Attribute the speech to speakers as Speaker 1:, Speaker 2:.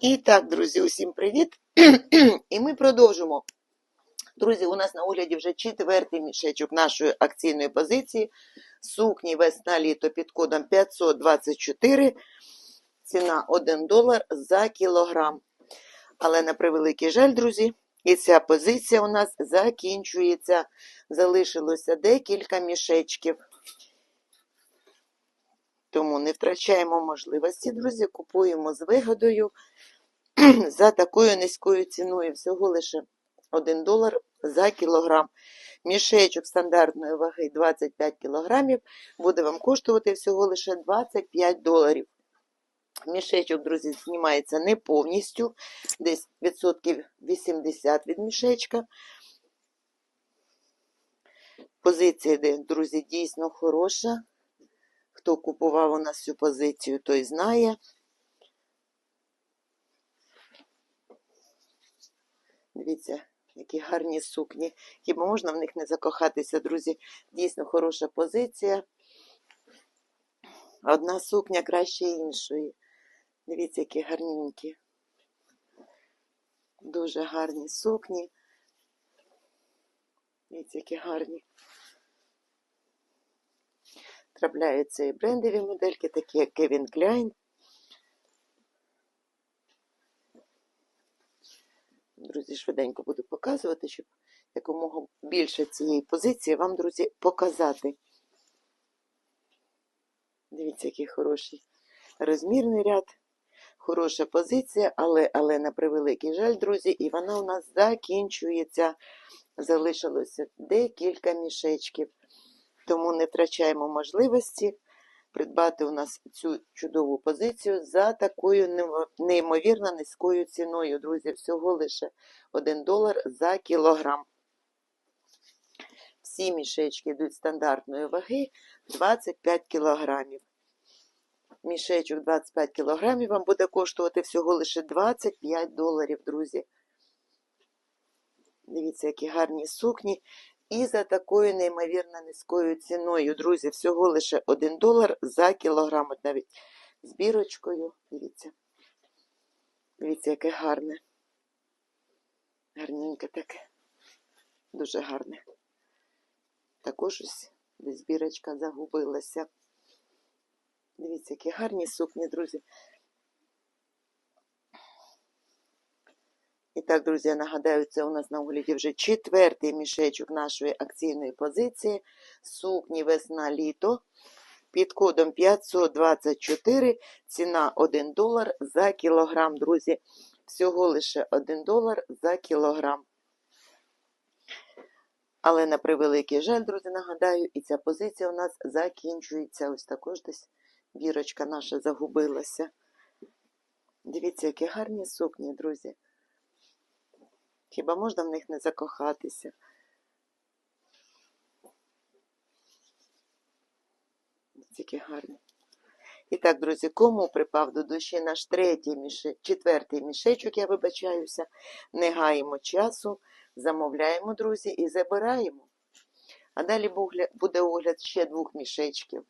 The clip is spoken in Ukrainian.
Speaker 1: І так, друзі, усім привіт! І ми продовжимо. Друзі, у нас на огляді вже четвертий мішечок нашої акційної позиції. Сукні весна літо під кодом 524. Ціна 1 долар за кілограм. Але на превеликий жаль, друзі, і ця позиція у нас закінчується. Залишилося декілька мішечків. Тому не втрачаємо можливості, друзі, купуємо з вигодою за такою низькою ціною. Всього лише 1 долар за кілограм. Мішечок стандартної ваги 25 кілограмів буде вам коштувати всього лише 25 доларів. Мішечок, друзі, знімається не повністю, десь відсотків 80 від мішечка. Позиція, друзі, дійсно хороша. Хто купував у нас цю позицію, той знає. Дивіться, які гарні сукні. Хіба можна в них не закохатися, друзі? Дійсно хороша позиція. Одна сукня краще іншої. Дивіться, які гарненькі. Дуже гарні сукні. Дивіться, які гарні. Трапляються і брендові модельки, такі як Kevin Klein. Друзі, швиденько буду показувати, щоб якомога більше цієї позиції вам, друзі, показати. Дивіться, який хороший розмірний ряд, хороша позиція, але, але на превеликий жаль, друзі, і вона у нас закінчується. Залишилося декілька мішечків. Тому не втрачаємо можливості придбати у нас цю чудову позицію за такою неймовірно низькою ціною, друзі, всього лише 1 долар за кілограм. Всі мішечки йдуть стандартної ваги 25 кілограмів. Мішечок 25 кілограмів вам буде коштувати всього лише 25 доларів, друзі. Дивіться, які гарні сукні. І за такою неймовірно низькою ціною, друзі, всього лише 1 долар за кілограм. От навіть з бірочкою. Дивіться. Дивіться, яке гарне. Гарненьке таке. Дуже гарне. Також ось десь бірочка загубилася. Дивіться, які гарні сукні, друзі. І так, друзі, нагадаю, це у нас на огляді вже четвертий мішечок нашої акційної позиції. Сукні весна-літо. Під кодом 524, ціна 1 долар за кілограм, друзі. Всього лише 1 долар за кілограм. Але на превеликий жаль, друзі, нагадаю, і ця позиція у нас закінчується. Ось також десь бірочка наша загубилася. Дивіться, які гарні сукні, друзі. Хіба можна в них не закохатися? Тільки гарні. І так, друзі, кому припав до душі наш третій міше... четвертий мішечок, я вибачаюся, не гаємо часу, замовляємо, друзі, і забираємо. А далі буде огляд ще двох мішечків.